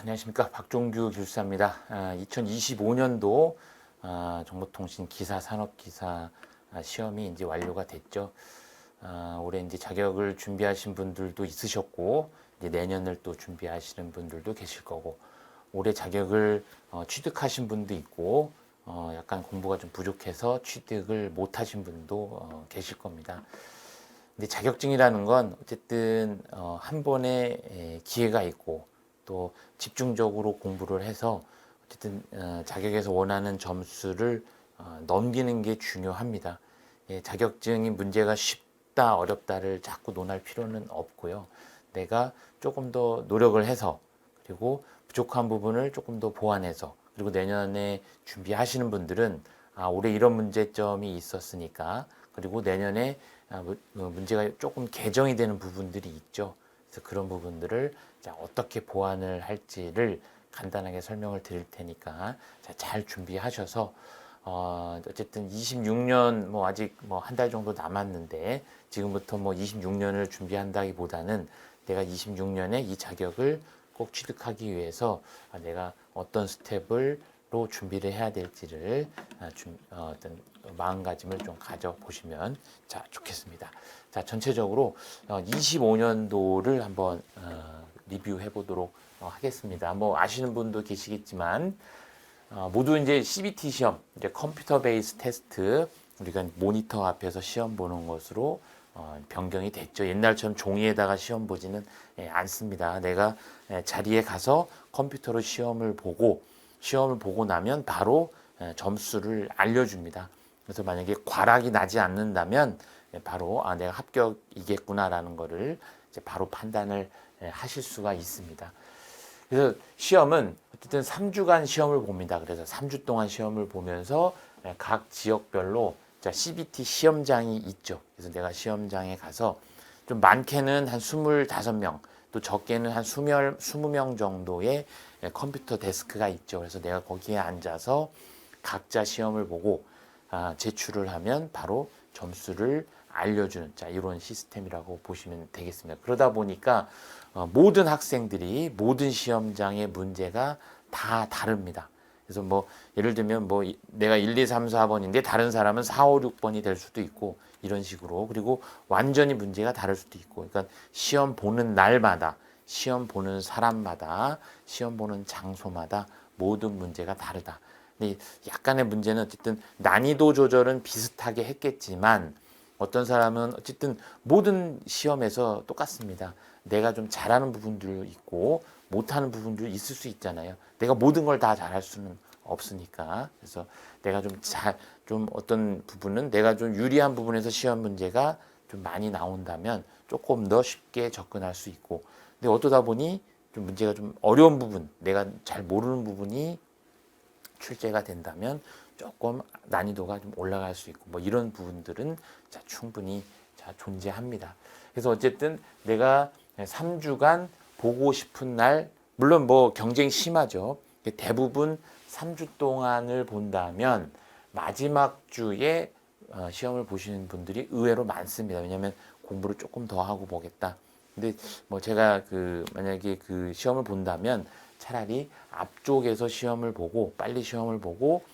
안녕하십니까 박종규 교수입니다. 아, 2025년도 아, 정보통신 기사 산업 기사 아, 시험이 이제 완료가 됐죠. 아, 올해 이제 자격을 준비하신 분들도 있으셨고 이제 내년을 또 준비하시는 분들도 계실 거고 올해 자격을 어, 취득하신 분도 있고 어, 약간 공부가 좀 부족해서 취득을 못하신 분도 어, 계실 겁니다. 근데 자격증이라는 건 어쨌든 어, 한 번의 에, 기회가 있고 또 집중적으로 공부를 해서 어쨌든 어, 자격에서 원하는 점수를 어, 넘기는 게 중요합니다. 예, 자격증이 문제가 쉽다 어렵다를 자꾸 논할 필요는 없고요. 내가 조금 더 노력을 해서 그리고 부족한 부분을 조금 더 보완해서 그리고 내년에 준비하시는 분들은 아, 올해 이런 문제점이 있었으니까 그리고 내년에 아, 무- 어, 문제가 조금 개정이 되는 부분들이 있죠. 그래서 그런 부분들을 자, 어떻게 보완을 할지를 간단하게 설명을 드릴 테니까 자, 잘 준비하셔서 어, 어쨌든 26년 뭐 아직 뭐 한 달 정도 남았는데 지금부터 뭐 26년을 준비한다기보다는 내가 26년에 이 자격을 꼭 취득하기 위해서 아, 내가 어떤 스텝을로 준비를 해야 될지를 아, 준- 어, 어떤 마음가짐을 좀 가져 보시면 자 좋겠습니다. 자 전체적으로 25년도를 한번 어, 리뷰해 보도록 어, 하겠습니다. 뭐 아시는 분도 계시겠지만 어, 모두 이제 CBT 시험, 이제 컴퓨터 베이스 테스트 우리가 모니터 앞에서 시험 보는 것으로 어, 변경이 됐죠. 옛날처럼 종이에다가 시험 보지는 예, 않습니다. 내가 예, 자리에 가서 컴퓨터로 시험을 보고 시험을 보고 나면 바로 예, 점수를 알려줍니다. 그래서 만약에 과락이 나지 않는다면 예, 바로 아 내가 합격이겠구나라는 거를 이제 바로 판단을 예, 하실 수가 있습니다. 그래서 시험은 어쨌든 3주간 시험을 봅니다. 그래서 3주 동안 시험을 보면서 예, 각 지역별로 자, CBT 시험장이 있죠. 그래서 내가 시험장에 가서 좀 많게는 한 25명, 또 적게는 한 20명, 20명 정도의 예, 컴퓨터 데스크가 있죠. 그래서 내가 거기에 앉아서 각자 시험을 보고 아, 제출을 하면 바로 점수를 알려주는 자 이런 시스템이라고 보시면 되겠습니다. 그러다 보니까 어, 모든 학생들이 모든 시험장의 문제가 다 다릅니다. 그래서 뭐 예를 들면 뭐 이- 내가 1, 2, 3, 4번인데 다른 사람은 4, 5, 6번이 될 수도 있고 이런 식으로 그리고 완전히 문제가 다를 수도 있고 그러니까 시험 보는 날마다 시험 보는 사람마다 시험 보는 장소마다 모든 문제가 다르다. 근데 약간의 문제는 어쨌든 난이도 조절은 비슷하게 했겠지만 어떤 사람은 어쨌든 모든 시험에서 똑같습니다. 내가 좀 잘하는 부분도 있고 못하는 부분도 있을 수 있잖아요. 내가 모든 걸 다 잘할 수는 없으니까. 그래서 내가 좀 잘, 좀 어떤 부분은 내가 좀 유리한 부분에서 시험 문제가 좀 많이 나온다면 조금 더 쉽게 접근할 수 있고. 근데 어떠다 보니 좀 문제가 좀 어려운 부분, 내가 잘 모르는 부분이 출제가 된다면 조금 난이도가 좀 올라갈 수 있고 뭐 이런 부분들은 자, 충분히 자, 존재합니다. 그래서 어쨌든 내가 3주간 보고 싶은 날 물론 뭐 경쟁이 심하죠. 대부분 3주 동안을 본다면 마지막 주에 어, 시험을 보시는 분들이 의외로 많습니다. 왜냐하면 공부를 조금 더 하고 보겠다. 근데 뭐 제가 그 만약에 그 시험을 본다면 차라리 앞쪽에서 시험을 보고 빨리 시험을 보고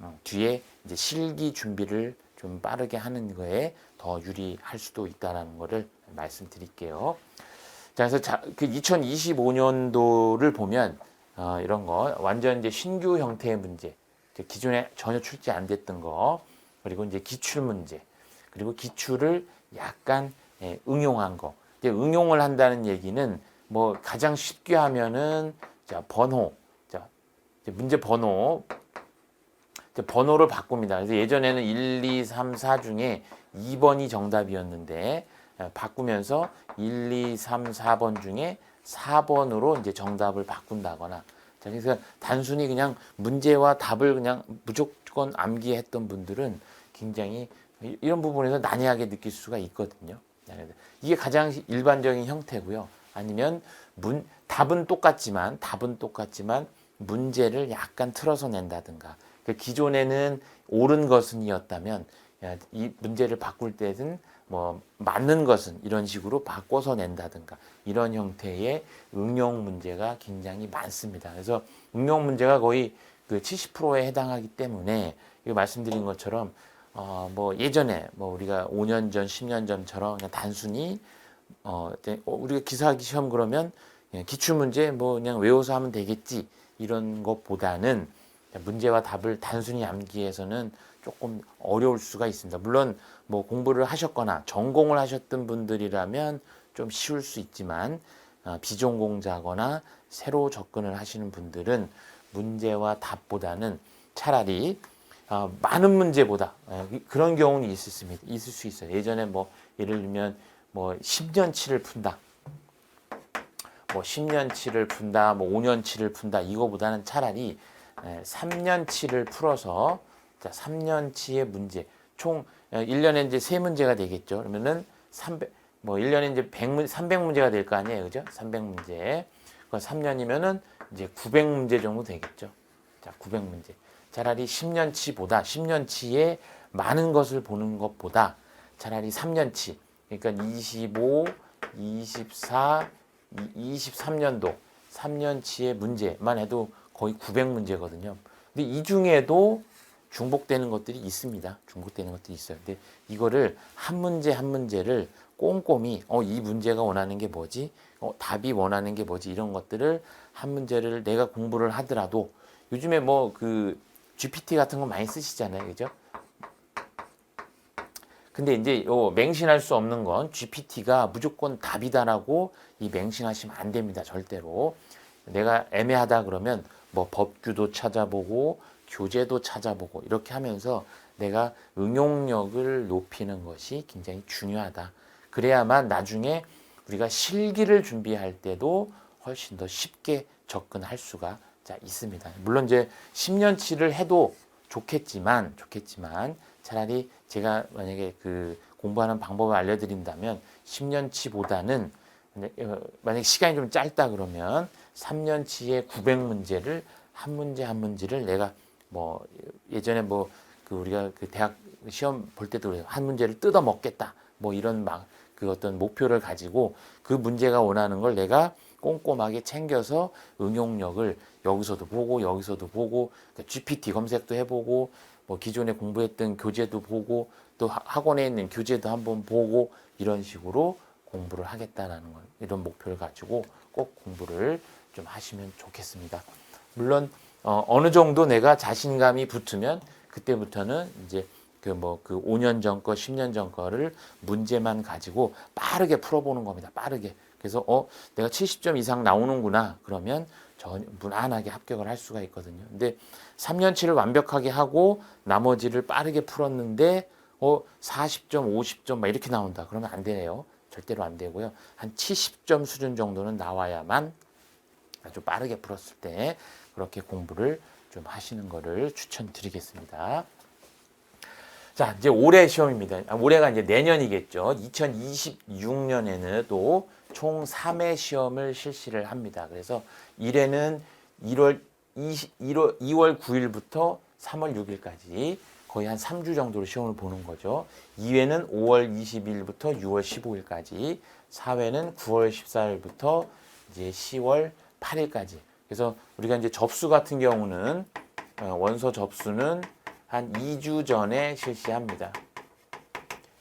어, 뒤에 이제 실기 준비를 좀 빠르게 하는 거에 더 유리할 수도 있다라는 거를 말씀드릴게요. 자, 그래서 자, 그 2025년도를 보면 어, 이런 거 완전 이제 신규 형태의 문제, 기존에 전혀 출제 안 됐던 거, 그리고 이제 기출 문제, 그리고 기출을 약간 예, 응용한 거. 이제 응용을 한다는 얘기는 뭐 가장 쉽게 하면은 자 번호, 자 문제 번호, 번호를 바꿉니다. 그래서 예전에는 1, 2, 3, 4 중에 2번이 정답이었는데 예, 바꾸면서 1, 2, 3, 4번 중에 4번으로 이제 정답을 바꾼다거나 자, 그래서 단순히 그냥 문제와 답을 그냥 무조건 암기했던 분들은 굉장히 이- 이런 부분에서 난해하게 느낄 수가 있거든요. 이게 가장 일반적인 형태고요. 아니면 문, 답은 똑같지만 답은 똑같지만 문제를 약간 틀어서 낸다든가 그 기존에는 옳은 것은이었다면 야, 이 문제를 바꿀 때는 뭐 맞는 것은 이런 식으로 바꿔서 낸다든가 이런 형태의 응용 문제가 굉장히 많습니다. 그래서 응용 문제가 거의 그 70%에 해당하기 때문에 이거 말씀드린 것처럼 어 뭐 예전에 뭐 우리가 5년 전, 10년 전처럼 그냥 단순히 어 어, 우리가 기사하기 시험 그러면 기출 문제 뭐 그냥 외워서 하면 되겠지 이런 것보다는 문제와 답을 단순히 암기해서는 조금 어려울 수가 있습니다. 물론 뭐 공부를 하셨거나 전공을 하셨던 분들이라면 좀 쉬울 수 있지만 어, 비전공자거나 새로 접근을 하시는 분들은 문제와 답보다는 차라리 어, 많은 문제보다 어, 그런 경우는 있을 수, 있을 수 있어요. 예전에 뭐 예를 들면 뭐 10년치를 푼다. 뭐 10년치를 푼다, 뭐 5년치를 푼다 이거보다는 차라리 3년치를 풀어서 자, 3년치의 문제 총 1년에 이제 세 문제가 되겠죠. 그러면은 300, 뭐 1년에 이제 100문, 300문제가 될 거 아니에요. 그죠? 300문제. 그 3년이면은 이제 900문제 정도 되겠죠. 자, 900문제. 차라리 10년치보다 10년치에 많은 것을 보는 것보다 차라리 3년치. 그러니까 25, 24, 23년도 3년치의 문제만 해도 거의 900문제거든요. 근데 이 중에도 중복되는 것들이 있습니다. 중복되는 것들이 있어요. 근데 이거를 한 문제 한 문제를 꼼꼼히 어 이 문제가 원하는 게 뭐지? 어 답이 원하는 게 뭐지? 이런 것들을 한 문제를 내가 공부를 하더라도 요즘에 뭐 그 GPT 같은 거 많이 쓰시잖아요. 그죠? 근데 이제 요 맹신할 수 없는 건 GPT가 무조건 답이다라고 이 맹신하시면 안 됩니다. 절대로. 내가 애매하다 그러면 뭐 법규도 찾아보고 교재도 찾아보고 이렇게 하면서 내가 응용력을 높이는 것이 굉장히 중요하다. 그래야만 나중에 우리가 실기를 준비할 때도 훨씬 더 쉽게 접근할 수가 자, 있습니다. 물론 이제 10년치를 해도 좋겠지만 좋겠지만 차라리 제가 만약에 그 공부하는 방법을 알려드린다면 10년치보다는 어, 만약 시간이 좀 짧다 그러면 3년치의 900문제를 한 문제 한 문제를 내가 뭐 예전에 뭐 그 우리가 그 대학 시험 볼 때도 그래요. 한 문제를 뜯어 먹겠다. 뭐 이런 막 그 어떤 목표를 가지고 그 문제가 원하는 걸 내가 꼼꼼하게 챙겨서 응용력을 여기서도 보고 여기서도 보고 그 GPT 검색도 해보고 뭐 기존에 공부했던 교재도 보고 또 학원에 있는 교재도 한번 보고 이런 식으로 공부를 하겠다라는 걸 이런 목표를 가지고 꼭 공부를 좀 하시면 좋겠습니다. 물론 어, 어느 정도 내가 자신감이 붙으면 그때부터는 이제 그 뭐 그 5년 전 거, 10년 전 거를 문제만 가지고 빠르게 풀어보는 겁니다. 빠르게. 그래서 어 내가 70점 이상 나오는구나. 그러면 전 무난하게 합격을 할 수가 있거든요. 근데 3년치를 완벽하게 하고 나머지를 빠르게 풀었는데 어 40점, 50점 막 이렇게 나온다. 그러면 안 되네요. 절대로 안 되고요. 한 70점 수준 정도는 나와야만 아주 빠르게 풀었을 때 그렇게 공부를 좀 하시는 거를 추천드리겠습니다. 자, 이제 올해 시험입니다. 아, 올해가 이제 내년이겠죠. 2026년에는 또 총 3회 시험을 실시를 합니다. 그래서 1회는 1월 20, 1월, 2월 9일부터 3월 6일까지 거의 한 3주 정도로 시험을 보는 거죠. 2회는 5월 20일부터 6월 15일까지, 4회는 9월 14일부터 이제 10월 8일까지. 그래서 우리가 이제 접수 같은 경우는 어, 원서 접수는 한 2주 전에 실시합니다.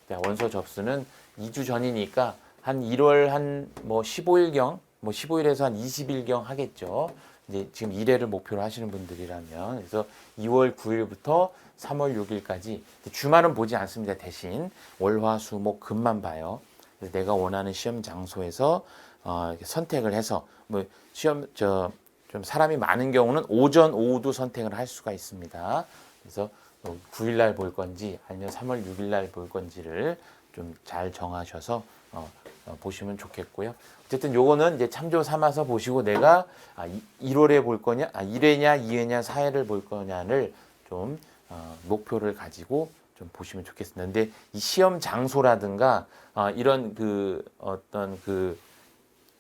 자, 원서 접수는 2주 전이니까 한 1월 한 뭐 15일경, 뭐 15일에서 한 20일경 하겠죠. 이제 지금 1회를 목표로 하시는 분들이라면 그래서 2월 9일부터 3월 6일까지 주말은 보지 않습니다. 대신 월화수목 금만 봐요. 내가 원하는 시험 장소에서 어, 선택을 해서 뭐 시험 저 좀 사람이 많은 경우는 오전 오후도 선택을 할 수가 있습니다. 그래서 9일 날 볼 건지 아니면 3월 6일 날 볼 건지를 좀 잘 정하셔서 어, 어, 보시면 좋겠고요. 어쨌든 요거는 이제 참조 삼아서 보시고 내가 아, 1월에 볼 거냐, 아, 1회냐, 2회냐, 4회를 볼 거냐를 좀 어, 목표를 가지고 좀 보시면 좋겠습니다. 근데 이 시험 장소라든가 어, 이런 그 어떤 그,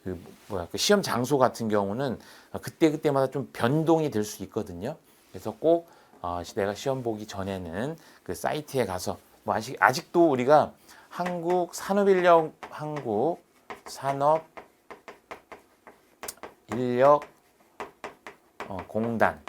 그 뭐야 그 시험 장소 같은 경우는 그때 그때마다 좀 변동이 될 수 있거든요. 그래서 꼭 어, 내가 시험 보기 전에는 그 사이트에 가서 뭐 아직 아직도 우리가 한국 산업인력 한국 산업 인력 어, 공단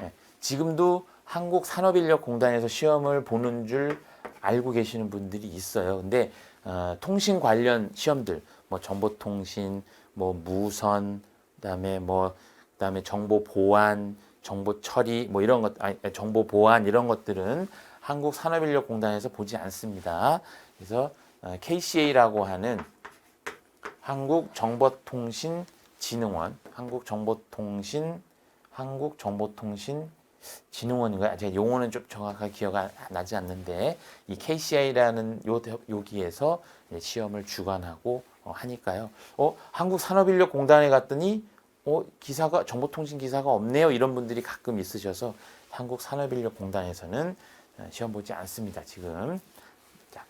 예, 지금도 한국 산업인력공단에서 시험을 보는 줄 알고 계시는 분들이 있어요. 근데 어, 통신 관련 시험들, 뭐 정보통신, 뭐 무선, 그다음에 뭐 그다음에 정보 보안, 정보 처리, 뭐 이런 것, 아니, 정보 보안 이런 것들은 한국 산업인력공단에서 보지 않습니다. 그래서 어, KCA라고 하는 한국정보통신진흥원, 한국정보통신, 한국정보통신 진흥원인가요? 제가 용어는 좀 정확하게 기억 안 나지 않는데 이 KCI라는 요 여기에서 시험을 주관하고 어, 하니까요. 어 한국산업인력공단에 갔더니 어 기사가 정보통신 기사가 없네요. 이런 분들이 가끔 있으셔서 한국산업인력공단에서는 어, 시험 보지 않습니다. 지금 자,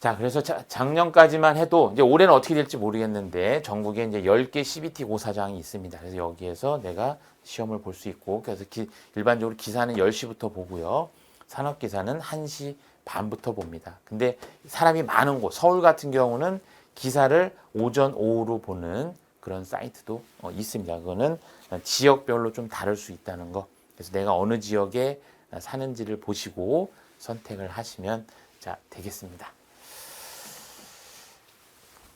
자 그래서 자, 작년까지만 해도 이제 올해는 어떻게 될지 모르겠는데 전국에 이제 10개 CBT 고사장이 있습니다. 그래서 여기에서 내가 시험을 볼 수 있고 그래서 기, 일반적으로 기사는 10시부터 보고요. 산업 기사는 1시 반부터 봅니다. 근데 사람이 많은 곳 서울 같은 경우는 기사를 오전 오후로 보는 그런 사이트도 어, 있습니다. 그거는 지역별로 좀 다를 수 있다는 거. 그래서 내가 어느 지역에 사는지를 보시고 선택을 하시면 자 되겠습니다.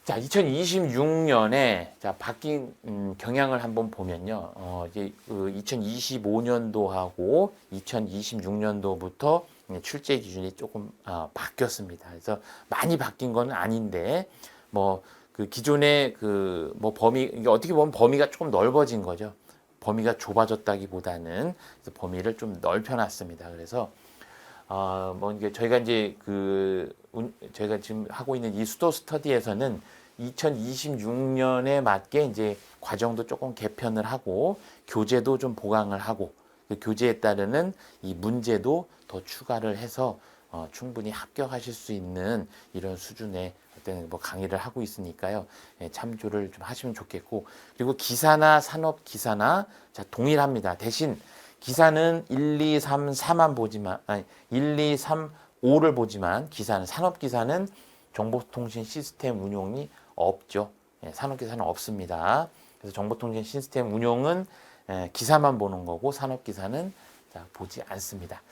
자, 2026년에 자 바뀐 음, 경향을 한번 보면요. 어, 이제 그 2025년도하고 2026년도부터 출제 기준이 조금 어, 바뀌었습니다. 그래서 많이 바뀐 건 아닌데 뭐 그 기존의 그 뭐 범위 어떻게 보면 범위가 조금 넓어진 거죠. 범위가 좁아졌다기보다는 범위를 좀 넓혀놨습니다. 그래서 어뭐 이게 저희가 이제 그 저희가 지금 하고 있는 이 수도 스터디에서는 2026년에 맞게 이제 과정도 조금 개편을 하고 교재도 좀 보강을 하고 그 교재에 따르는 이 문제도 더 추가를 해서 어, 충분히 합격하실 수 있는 이런 수준의 어떤 뭐 강의를 하고 있으니까요. 예, 참조를 좀 하시면 좋겠고 그리고 기사나 산업 기사나 자 동일합니다. 대신 기사는 1, 2, 3, 4만 보지만 아니 1, 2, 3, 5를 보지만 기사는 산업 기사는 정보통신 시스템 운용이 없죠. 예, 산업 기사는 없습니다. 그래서 정보통신 시스템 운용은 예, 기사만 보는 거고 산업 기사는 자, 보지 않습니다.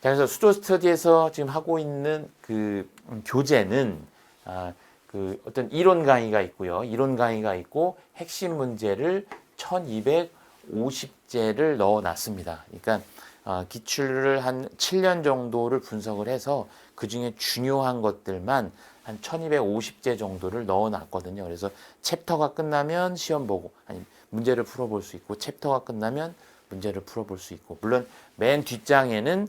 자, 그래서 수도 스터디에서 지금 하고 있는 그 음, 교재는 아, 그 어떤 이론 강의가 있고요. 이론 강의가 있고 핵심 문제를 1250제를 넣어 놨습니다. 그러니까 어, 기출을 한 7년 정도를 분석을 해서 그 중에 중요한 것들만 한 1250제 정도를 넣어 놨거든요. 그래서 챕터가 끝나면 시험 보고 아니 문제를 풀어 볼 수 있고 챕터가 끝나면 문제를 풀어 볼 수 있고 물론 맨 뒷장에는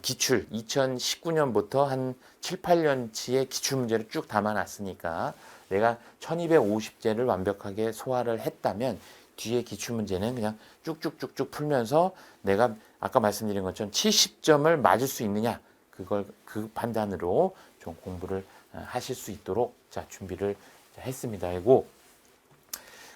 기출 2019년부터 한 7, 8년치의 기출 문제를 쭉 담아 놨으니까 내가 1250제를 완벽하게 소화를 했다면 뒤에 기출 문제는 그냥 쭉쭉쭉쭉 풀면서 내가 아까 말씀드린 것처럼 70점을 맞을 수 있느냐 그걸 그 판단으로 좀 공부를 어, 하실 수 있도록 자 준비를 했습니다. 그리고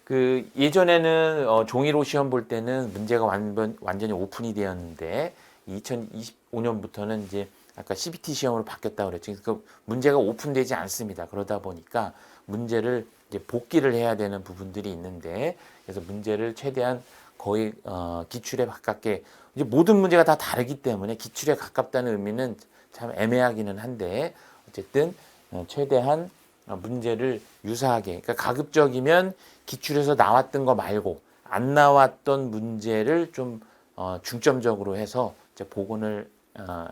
그 예전에는 어, 종이로 시험 볼 때는 문제가 완전 완전히 오픈이 되었는데 2025년부터는 이제 아까 CBT 시험으로 바뀌었다고 그랬죠. 그 문제가 오픈되지 않습니다. 그러다 보니까 문제를 이제 복기를 해야 되는 부분들이 있는데 그래서 문제를 최대한 거의 어, 기출에 가깝게 이제 모든 문제가 다 다르기 때문에 기출에 가깝다는 의미는 참 애매하기는 한데 어쨌든 어, 최대한 문제를 유사하게 그러니까 가급적이면 기출에서 나왔던 거 말고 안 나왔던 문제를 좀 어, 중점적으로 해서 이제 복원을 어,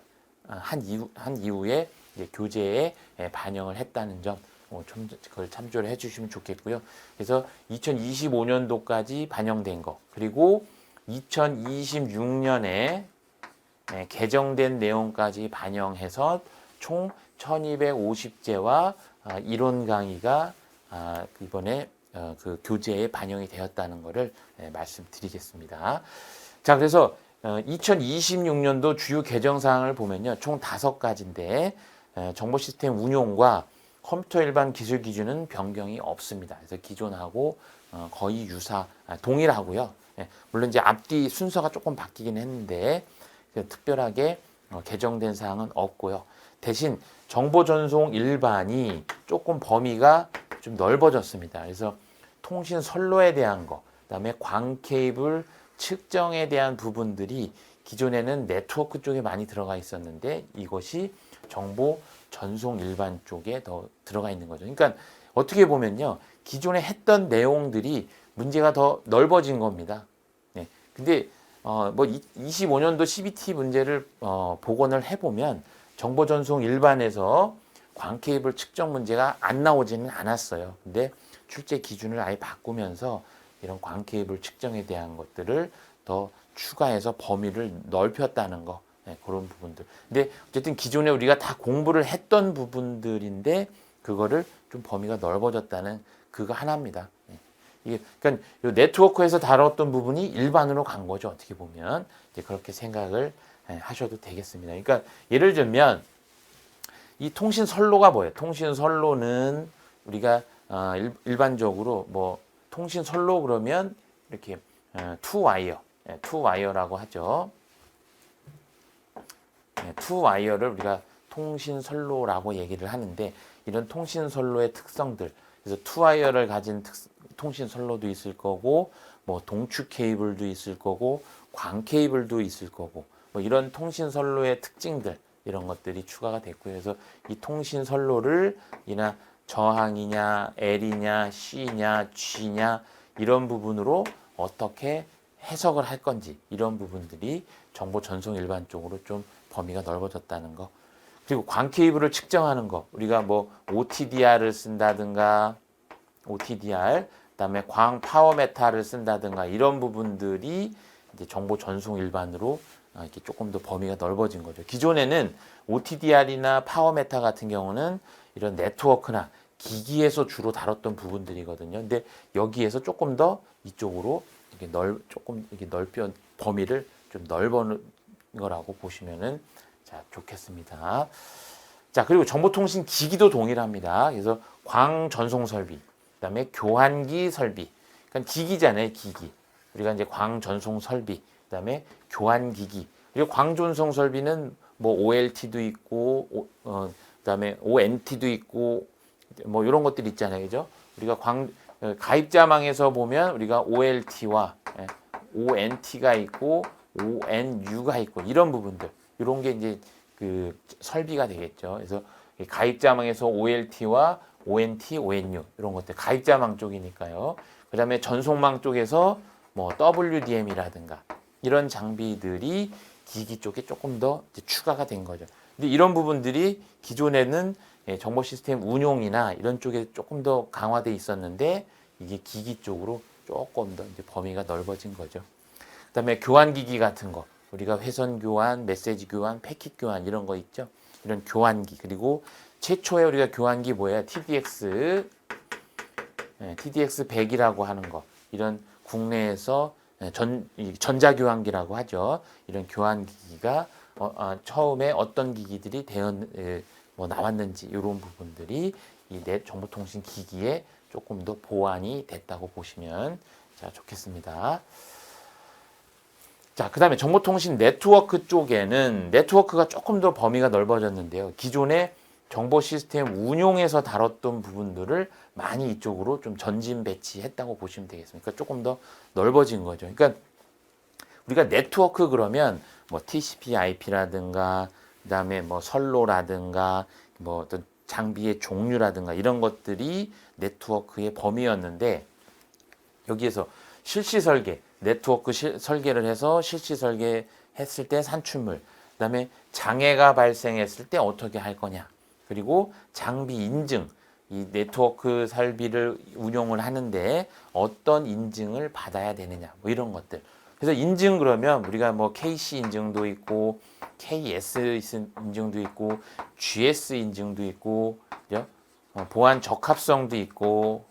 한 이후 한 이후에 이제 교재에 반영을 했다는 점 어, 좀 그걸 참조를 해주시면 좋겠고요. 그래서 2025년도까지 반영된 거 그리고 2026년에 개정된 내용까지 반영해서 총 1250제와 아, 이론 강의가 아, 이번에 어, 그 교재에 반영이 되었다는 것을 말씀드리겠습니다. 자, 그래서 2026년도 어, 주요 개정 사항을 보면요. 총 다섯 가지인데 정보 시스템 운용과 컴퓨터 일반 기술 기준은 변경이 없습니다. 그래서 기존하고 어, 거의 유사, 아, 동일하고요. 예, 물론 이제 앞뒤 순서가 조금 바뀌긴 했는데 그 특별하게 개정된 사항은 없고요. 대신 정보 전송 일반이 조금 범위가 좀 넓어졌습니다. 그래서 통신 선로에 대한 거, 그다음에 광 케이블 측정에 대한 부분들이 기존에는 네트워크 쪽에 많이 들어가 있었는데 이것이 정보 전송 일반 쪽에 더 들어가 있는 거죠. 그러니까 어떻게 보면요. 기존에 했던 내용들이 문제가 더 넓어진 겁니다. 네. 근데 어, 뭐 25년도 CBT 문제를 어, 복원을 해보면 정보 전송 일반에서 광 케이블 측정 문제가 안 나오지는 않았어요. 근데 출제 기준을 아예 바꾸면서 이런 광 케이블 측정에 대한 것들을 더 추가해서 범위를 넓혔다는 거 네, 그런 부분들. 근데 어쨌든 기존에 우리가 다 공부를 했던 부분들인데 그거를 좀 범위가 넓어졌다는 그거 하나입니다. 네. 이게 그러니까 요 네트워크에서 다뤘던 부분이 일반으로 간 거죠. 어떻게 보면 이제 그렇게 생각을 예, 하셔도 되겠습니다. 그러니까 예를 들면 이 통신 선로가 뭐예요? 통신 선로는 우리가 어, 일, 일반적으로 뭐 통신 선로 그러면 이렇게 어, 투 와이어, 예, 투 와이어라고 하죠. 예, 투 와이어를 우리가 통신 선로라고 얘기를 하는데 이런 통신 선로의 특성들 그래서 투 와이어를 가진 특, 통신 선로도 있을 거고 뭐 동축 케이블도 있을 거고 광 케이블도 있을 거고 뭐 이런 통신 선로의 특징들 이런 것들이 추가가 됐고요. 그래서 이 통신 선로를 이나 저항이냐 L이냐 C냐 G냐 이런 부분으로 어떻게 해석을 할 건지 이런 부분들이 정보 전송 일반 쪽으로 좀 범위가 넓어졌다는 거. 그리고 광 케이블을 측정하는 거. 우리가 뭐 OTDR을 쓴다든가 OTDR, 그다음에 광 파워 메타를 쓴다든가 이런 부분들이 이제 정보 전송 일반으로 아, 이렇게 조금 더 범위가 넓어진 거죠. 기존에는 OTDR이나 파워 메타 같은 경우는 이런 네트워크나 기기에서 주로 다뤘던 부분들이거든요. 근데 여기에서 조금 더 이쪽으로 이렇게 넓 조금 이렇게 넓혀 범위를 좀 넓은 거라고 보시면은 자 좋겠습니다. 자 그리고 정보통신 기기도 동일합니다. 그래서 광 전송 설비, 그다음에 교환기 설비, 그러니까 기기잖아요, 기기. 우리가 이제 광 전송 설비, 그다음에 교환 기기. 그리고 광 전송 설비는 뭐 OLT도 있고, 오, 어, 그다음에 ONT도 있고, 뭐 이런 것들 있잖아요, 그죠? 우리가 광 어, 가입자망에서 보면 우리가 OLT와 예, ONT가 있고 ONU가 있고 이런 부분들 이런 게 이제 그 설비가 되겠죠. 그래서 이 가입자망에서 OLT와 ONT, ONU 이런 것들 가입자망 쪽이니까요. 그다음에 전송망 쪽에서 뭐 WDM이라든가 이런 장비들이 기기 쪽에 조금 더 추가가 된 거죠. 근데 이런 부분들이 기존에는 예, 정보 시스템 운용이나 이런 쪽에 조금 더 강화돼 있었는데 이게 기기 쪽으로 조금 더 범위가 넓어진 거죠. 그다음에 교환 기기 같은 거 우리가 회선 교환, 메시지 교환, 패킷 교환 이런 거 있죠. 이런 교환기 그리고 최초에 우리가 교환기 뭐야? TDX 예, TDX 100이라고 하는 거 이런 국내에서 예, 전이 전자교환기라고 하죠. 이런 교환기기가 어, 아, 처음에 어떤 기기들이 대응 예, 뭐 나왔는지 이런 부분들이 이 넷 정보통신 기기에 조금 더 보완이 됐다고 보시면 자 좋겠습니다. 자, 그 다음에 정보통신 네트워크 쪽에는 네트워크가 조금 더 범위가 넓어졌는데요. 기존에 정보 시스템 운용에서 다뤘던 부분들을 많이 이쪽으로 좀 전진 배치했다고 보시면 되겠습니다. 그러니까 조금 더 넓어진 거죠. 그러니까 우리가 네트워크 그러면 뭐 TCP IP라든가 그다음에 뭐 선로라든가 뭐 어떤 장비의 종류라든가 이런 것들이 네트워크의 범위였는데 여기에서 실시 설계, 네트워크 실, 설계를 해서 실시 설계했을 때 산출물, 그다음에 장애가 발생했을 때 어떻게 할 거냐, 그리고 장비 인증, 이 네트워크 설비를 운용을 하는데 어떤 인증을 받아야 되느냐, 뭐 이런 것들. 그래서 인증 그러면 우리가 뭐 KC 인증도 있고 KS 인증도 있고 GS 인증도 있고 그죠? 어, 보안 적합성도 있고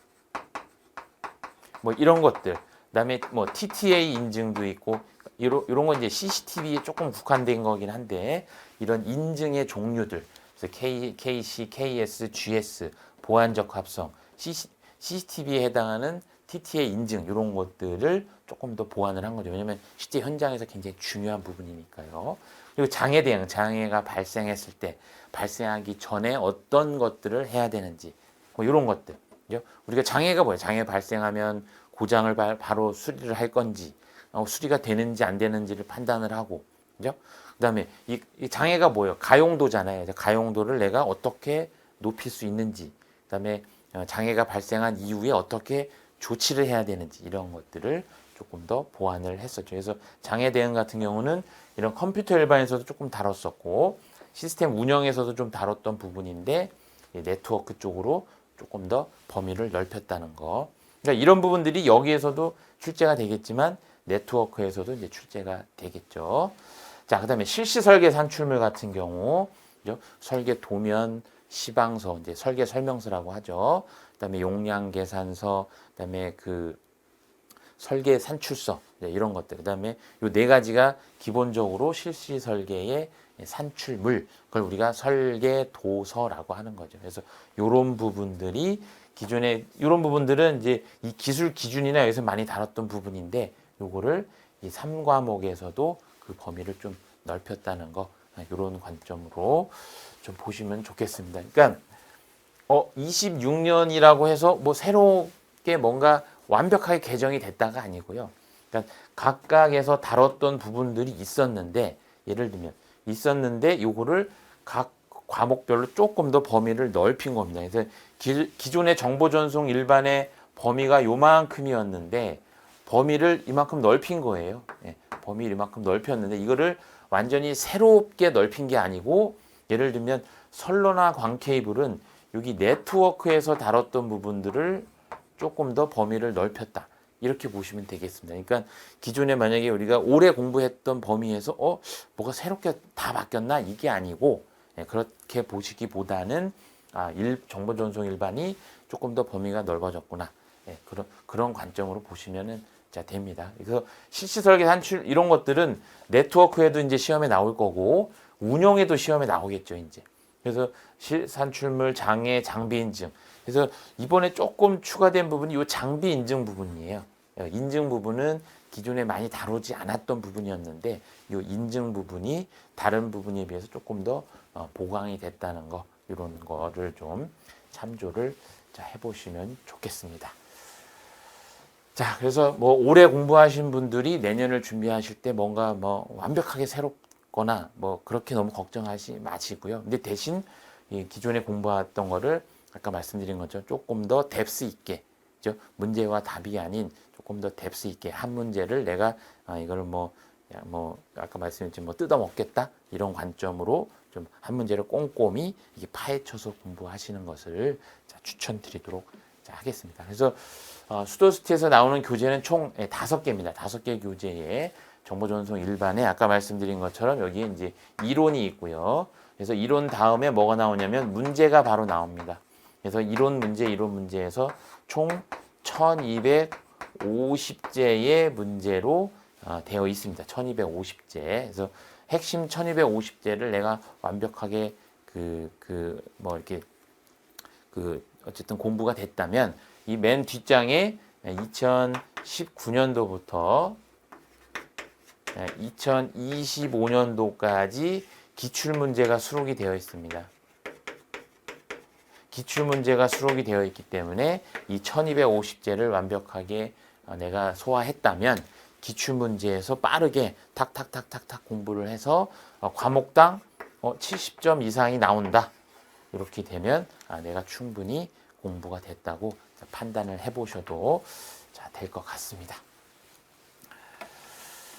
뭐 이런 것들. 그다음에 뭐 TTA 인증도 있고 이런 이런 건 이제 CCTV에 조금 국한된 거긴 한데 이런 인증의 종류들 K, KC, KS, GS 보안 적 합성 CC, CCTV에 해당하는 TTA 인증 이런 것들을 조금 더 보완을 한 거죠. 왜냐하면 실제 현장에서 굉장히 중요한 부분이니까요. 그리고 장애 대응, 장애가 발생했을 때 발생하기 전에 어떤 것들을 해야 되는지 뭐 이런 것들. 그죠? 우리가 장애가 뭐예요? 장애 발생하면 고장을 바, 바로 수리를 할 건지 어, 수리가 되는지 안 되는지를 판단을 하고 그죠? 그다음에 이, 이 장애가 뭐예요? 가용도잖아요. 가용도를 내가 어떻게 높일 수 있는지 그다음에 어, 장애가 발생한 이후에 어떻게 조치를 해야 되는지 이런 것들을 조금 더 보완을 했었죠. 그래서 장애 대응 같은 경우는 이런 컴퓨터 일반에서도 조금 다뤘었고 시스템 운영에서도 좀 다뤘던 부분인데 이 네트워크 쪽으로 조금 더 범위를 넓혔다는 거. 그러니까 이런 부분들이 여기에서도 출제가 되겠지만 네트워크에서도 이제 출제가 되겠죠. 자, 그 다음에 실시 설계 산출물 같은 경우 그죠? 설계 도면, 시방서, 이제 설계 설명서라고 하죠. 그 다음에 용량 계산서, 그 다음에 그 설계 산출서 네, 이런 것들. 그 다음에 요 네 가지가 기본적으로 실시 설계의 산출물 그걸 우리가 설계 도서라고 하는 거죠. 그래서 요런 부분들이 기존에 요런 부분들은 이제 이 기술 기준이나 여기서 많이 다뤘던 부분인데 요거를 이 3과목에서도 그 범위를 좀 넓혔다는 거 요런 관점으로 좀 보시면 좋겠습니다. 그러니까 어 26년이라고 해서 뭐 새롭게 뭔가 완벽하게 개정이 됐다가 아니고요. 그러니까 각각에서 다뤘던 부분들이 있었는데 예를 들면 있었는데 요거를 각 과목별로 조금 더 범위를 넓힌 겁니다. 그래서 기, 기존의 정보 전송 일반의 범위가 요만큼이었는데 범위를 이만큼 넓힌 거예요. 예, 범위를 이만큼 넓혔는데 이거를 완전히 새롭게 넓힌 게 아니고 예를 들면 선로나 광 케이블은 여기 네트워크에서 다뤘던 부분들을 조금 더 범위를 넓혔다. 이렇게 보시면 되겠습니다. 그러니까 기존에 만약에 우리가 오래 공부했던 범위에서 어 뭐가 새롭게 다 바뀌었나 이게 아니고 예, 그렇게 보시기보다는 아, 일, 정보 전송 일반이 조금 더 범위가 넓어졌구나. 예, 그런 그런 관점으로 보시면은 자 됩니다. 그래서 실시 설계 산출 이런 것들은 네트워크에도 이제 시험에 나올 거고 운영에도 시험에 나오겠죠, 이제. 그래서 실 산출물 장애 장비 인증. 그래서 이번에 조금 추가된 부분이 이 장비 인증 부분이에요. 어, 인증 부분은 기존에 많이 다루지 않았던 부분이었는데 이 인증 부분이 다른 부분에 비해서 조금 더 어, 보강이 됐다는 거 이런 거를 좀 참조를 자, 해보시면 좋겠습니다. 자, 그래서 뭐 올해 공부하신 분들이 내년을 준비하실 때 뭔가 뭐 완벽하게 새롭거나 뭐 그렇게 너무 걱정하지 마시고요. 근데 대신 이 기존에 공부했던 거를 아까 말씀드린 것처럼 조금 더 뎁스 있게 그죠? 문제와 답이 아닌 조금 더 뎁스 있게 한 문제를 내가 아, 이거를 뭐, 야, 뭐 아까 말씀드린 뭐 뜯어 먹겠다 이런 관점으로 좀 한 문제를 꼼꼼히 파헤쳐서 공부하시는 것을 자, 추천드리도록 자, 하겠습니다. 그래서 어, 수도스트에서 나오는 교재는 총 예, 다섯 개입니다. 다섯 개 교재에 정보 전송 일반에 아까 말씀드린 것처럼 여기에 이제 이론이 있고요. 그래서 이론 다음에 뭐가 나오냐면 문제가 바로 나옵니다. 그래서 이론 문제, 이론 문제에서 총 1250제의 문제로 어, 되어 있습니다. 1250제. 그래서 핵심 1250제를 내가 완벽하게 그, 그, 뭐 이렇게 그 어쨌든 공부가 됐다면 이 맨 뒷장에 2019년도부터 2025년도까지 기출 문제가 수록이 되어 있습니다. 기출 문제가 수록이 되어 있기 때문에 이 1250제를 완벽하게 어, 내가 소화했다면 기출 문제에서 빠르게 탁탁탁탁탁 공부를 해서 어, 과목당 70점 이상이 나온다. 이렇게 되면 아, 내가 충분히 공부가 됐다고 판단을 해보셔도 될 것 같습니다.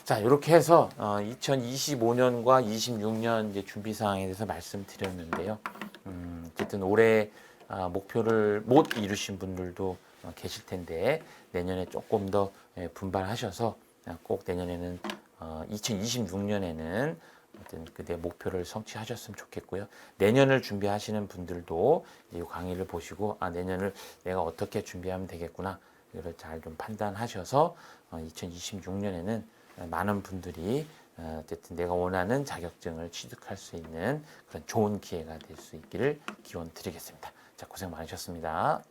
자, 이렇게 해서 2025년과 26년 이제 준비 사항에 대해서 말씀드렸는데요. 음, 어쨌든 올해 아, 목표를 못 이루신 분들도 어, 계실 텐데 내년에 조금 더 예, 분발하셔서 아, 꼭 내년에는 2026년에는 어, 그내 목표를 성취하셨으면 좋겠고요. 내년을 준비하시는 분들도 이 강의를 보시고 아 내년을 내가 어떻게 준비하면 되겠구나 이걸 잘 좀 판단하셔서 2026년에는 어, 많은 분들이 어쨌든 내가 원하는 자격증을 취득할 수 있는 그런 좋은 기회가 될 수 있기를 기원 드리겠습니다. 자, 고생 많으셨습니다.